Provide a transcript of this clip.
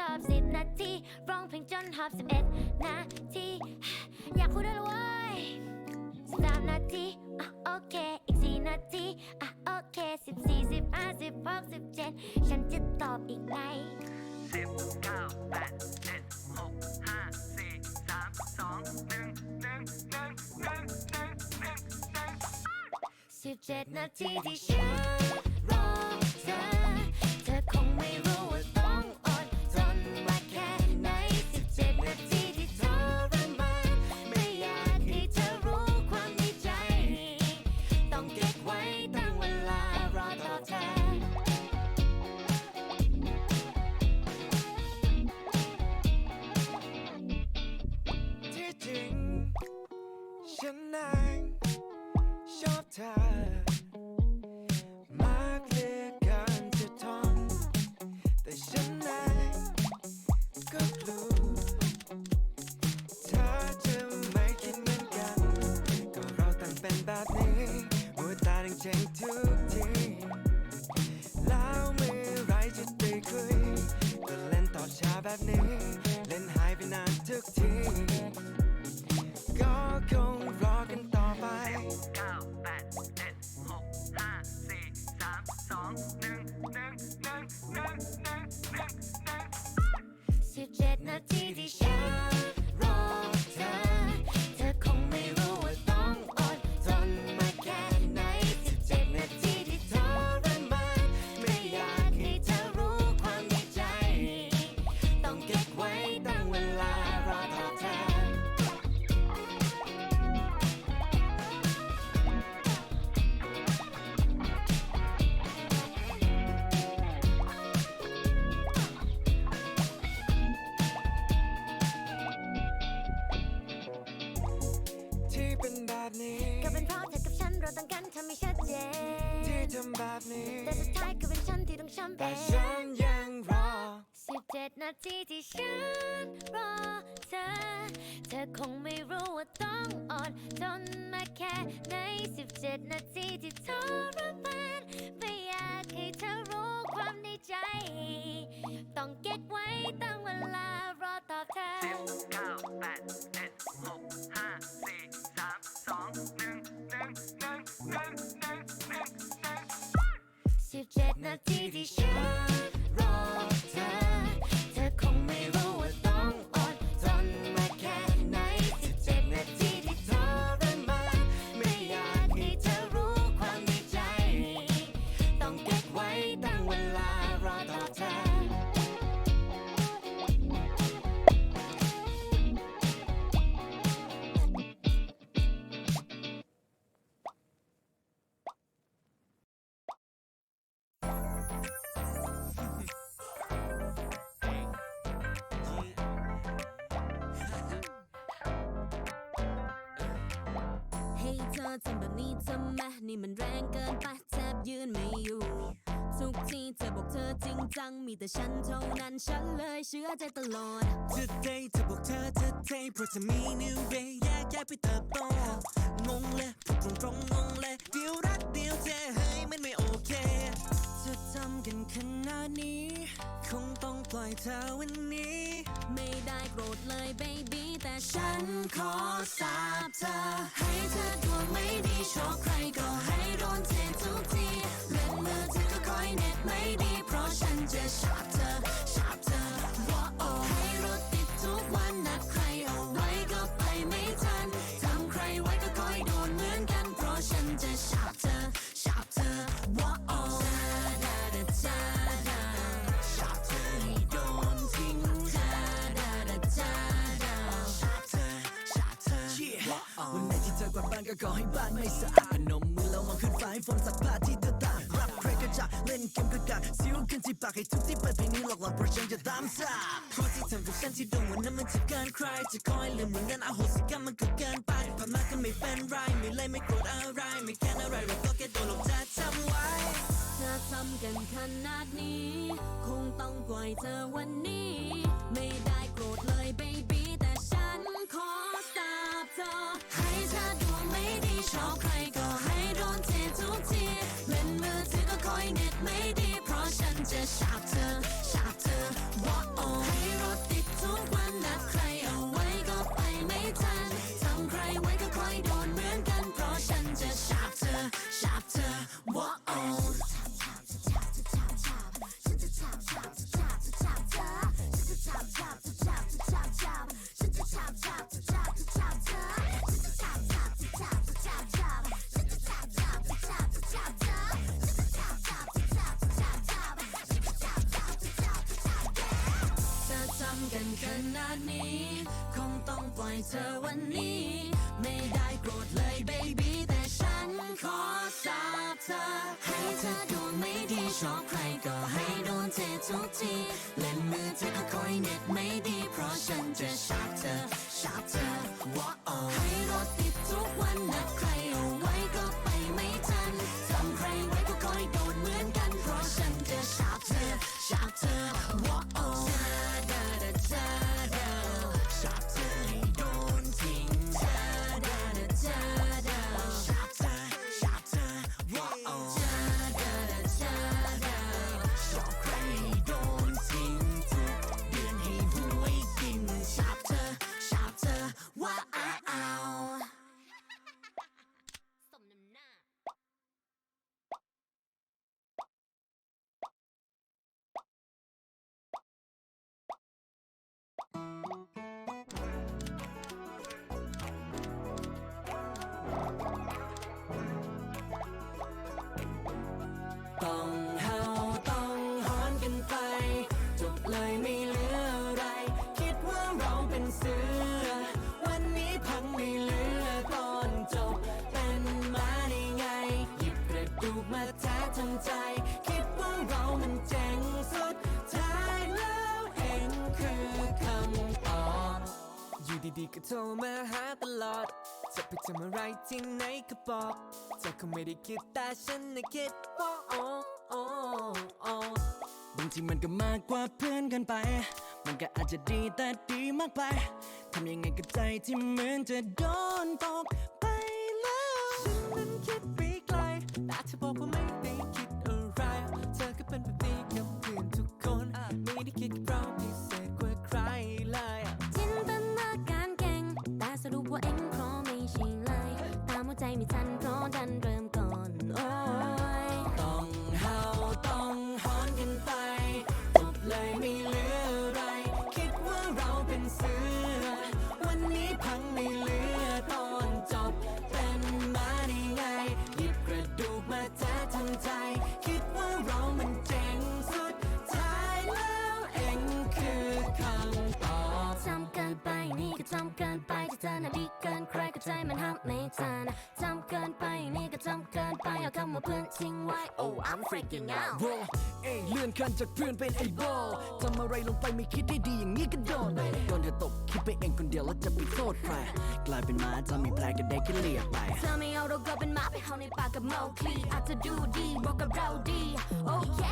ตอบสิบนาทีร้องเพลงจนหอบสิบเอ็ดนาที อยากคุยด้วยเว้ยสามนาทีอะโอเค อีกสี่นาทีอะโอเคสิบสี่สิบห้าสิบหกสิบเจ็ดฉันจะตอบอีกไงสิบเก้าแปดเจ็ดหกห้าสี่สามสองหนึ่งหนึ่งหนึ่งหนึ่งหนึ่งหนึ่งหนึ่งสิบเจ็ดนาทีที่ฉัน ใจทุกทีแล้วเมื่อไรจะได้คุยก็เล่นตอบช้าแบบนี้ เล่นหายไปนานทุกที เป็นแบบนี้ก็เป็นเพราะเธอกับฉันเราต่างกันทำไม่ชัดเจที่นทำแบบนี้ แต่สุดท้ายก็เป็นฉันที่ต้องช้ำแต่เป็นฉันยังรอ สิบเจ็ดนาทีที่ฉันรอเธอ เธอคงไม่รู้ว่าต้องอดทนมาแค่ไหนสิบเจ็ดนาทีที่ทรมานไม่อยากให้เธอรู้ความในใจ ต้องเก็ บเจ็ เธอทำแบบนี้ทำไมนี่มันแรงเกินไปแทบยืนไม่อยู่ ทุกทีเธอบอกเธอจริงจัง มีแต่ฉันเท่านั้นฉันเลยเชื่อใจตลอด Today เธอบอกเธอ today เพราะเธอมี new way แยกย้ายไปเติบโตงงเลยพูดตรงๆงงเลยเดียวรักเดียวเทเฮ้ยมันไม่โอเคจะทำกันขนาดนี้คงต้องป ล่อยเธอวันนี้ ไม่ได้โกรธเลย baby แต่ฉันขอสาบเธอ ให้เธอดวงไม่ดีชอบใครก็ให้โดนเททุกทีเล่นมือเธอก็คอยเน็ตไม่ดี เพราะฉันจะชอบเธอ กวาดบ้านก็ขอให้บ้านไม่สะอาดนมมือแล้วมองขึ้นฟ้าให้ฝนสักผ้าที่เธอตากรับใครก็จะเล่นเกมก็กากสิวขึ้นที่ปากให้ทุกที่เปิดเพลงนี้หลอกหลอนเพราะฉันจะตามสาบเพราะที่ทำกับฉันที่โดนวันนั้นมันจะเกินใครจะคอยลืมวันนั้นอโหสิกรรมมันก็เกินไปผ่านมาก็ไม่เป็นไรไม่เลยไม่โกรธอะไรไม่แค้นอะไรเราก็แค่โดนหลอกจะจำไว้เธอทำกันขนาดนี้ คงต้องปล่อยเธอวันนี้ ไม่ได้โกรธเลย baby ชอบใครก็ให้โดนเททุกทีเป็นมือถือก็คอยเน็ตไม่ดี เพราะฉันจะชอบเธอชอบเธอว่าโอ้ เธอวันนี้ ไม่ได้โกรธเลย baby แต่ฉันขอสาบเธอ ให้เธอดวงไม่ดีชอบใครก็ให้โดนเททุกทีเล่นมือเธอก็คอยเน็ตไม่ดี เพราะฉันจะชาบเธอชาบเธอว้าให้ ทั้งใจ คิดว่าเรามันเจ๋งสุดท้ายแล้วเองคือคำตอบอยู่ดีๆก็โทรมาหาตลอด จะไปทำอะไรที่ไหนก็บอกเธอคงไม่ได้คิดแต่ฉันน่ะคิดว่าโอ้โอ้โอ้บางทีมันก็มากกว่าเพื่อนกันไป มันก็อาจจะดีแต่ดีมากไปทำยังไงกับใจที่เหมือนจะโดนตก ไม่ทันเพราะดันเริ่มก่อนโอ้ยต้องเฮาต้องหอนกันไปจบเลยไม่เหลืออะไร คิดว่าเราเป็นเสือ วันนี้พังไม่เหลือตอนจบ เป็นมาได้ไงหยิบกระดูกมาแท้ทั้งใจ คิดว่าเรามันเจ๋งสุดท้ายแล้วเองคือคำตอบทำเกินไปนี่ก็ทำเกินไปที่เธอน่ะดีเกินใคร ก็ใจมันห้ามไม่ทันทำเกินไปนี่ก็ทำเกินไปเอาคำว่าเพื่อนทิ้งไว้ oh I'm freaking out โรเอ้ยเลื่อนขั้นจากเพื่อนเป็นไอ้บอลทำอะไรลงไปไม่คิดได้ดีอย่างนี้ก็โดนโดนเธอตกคิดไปเองคนเดียวแล้วจะไปโทษใครกลายเป็นหมาถ้ามีแผลก็ได้แค่เลียไปเธอไม่เอาเราก็เป็นหมาไปเฮาในปากกับเมาคลีอาจจะดูดีบอกกับเราดีโอเค